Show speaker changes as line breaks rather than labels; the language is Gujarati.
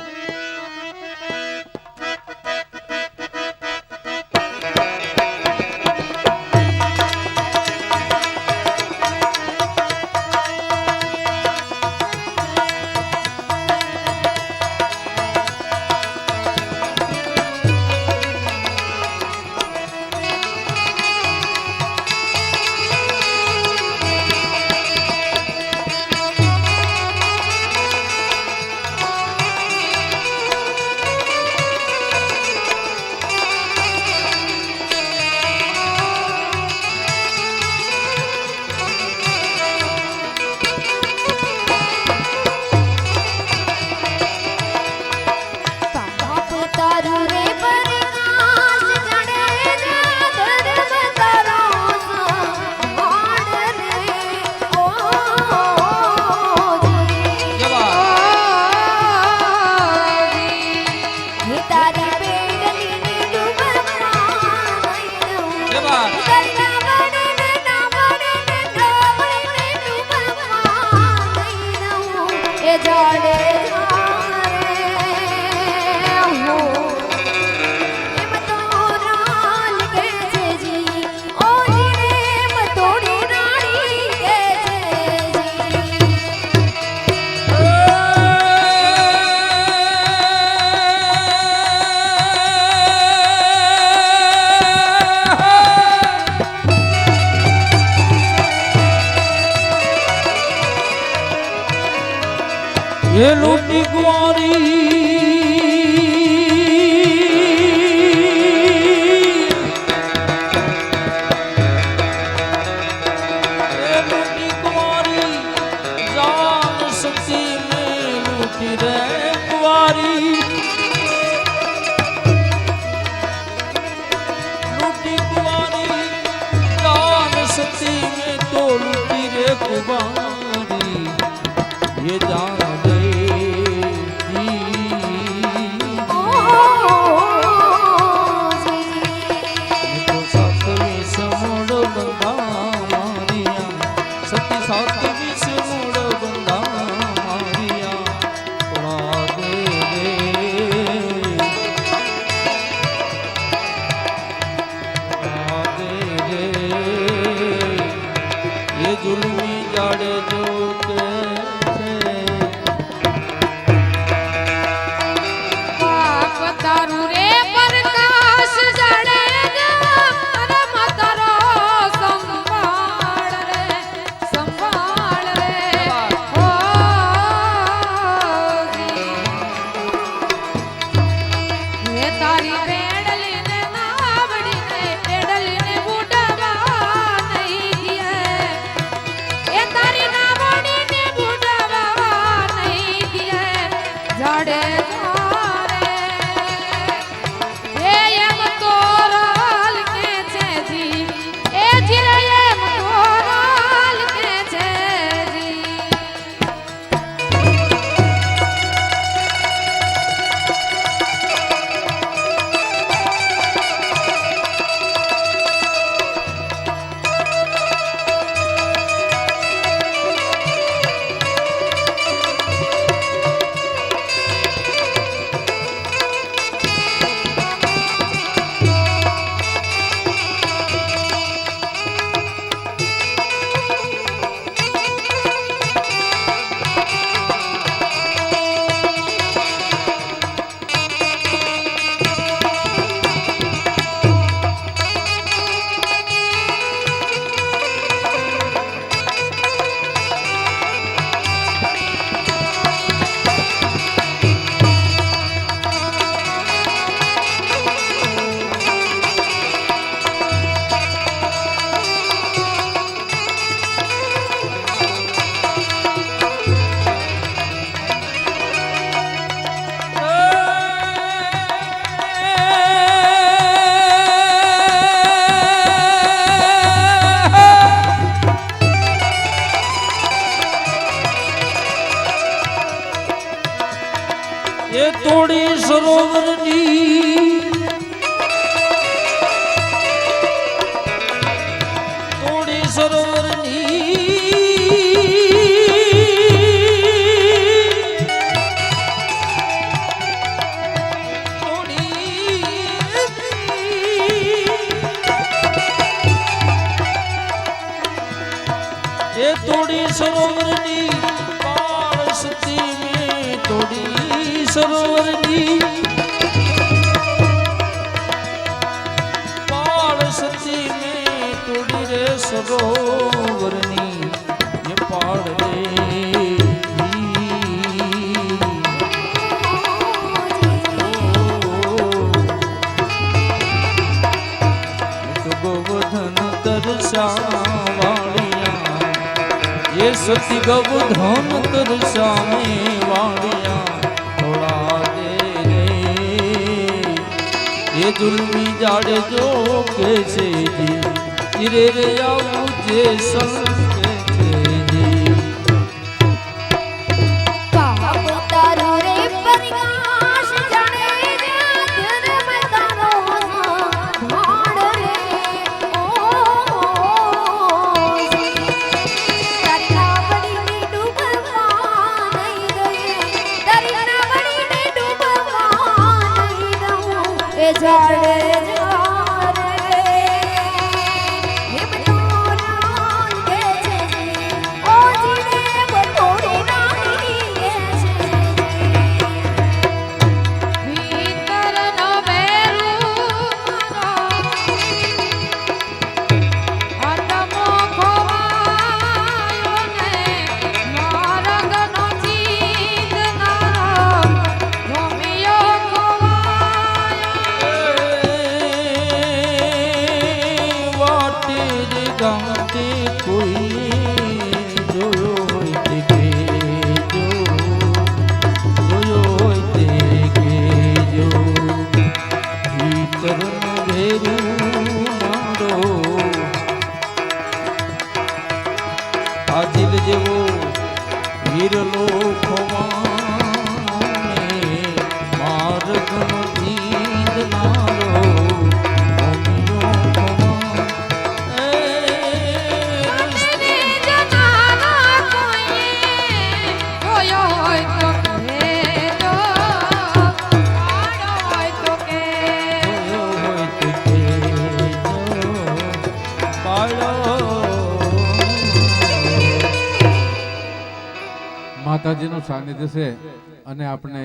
Bye. Bye, guys. એ
લૂટી ગોરી. સતવીસ મૂળ બંધા મારિયા દે રે એ જુલમી જાડે જો સરોવરની
પાળ સતી મેં તોડી સરોવરની પાળ સતી મેં તોડી રે સરોવરની એ પાળ રે. ગોવર્ધન તરસાવાળિયા એ સતી ગોવર્ધન તરસામે વાળિયા થોડા દે રે. એ જુલમી જાડે જો કે છે ઈરે રે આવું જે સંકે ঝড়ে
માતાજીનું સાનિધ્ય છે અને આપણે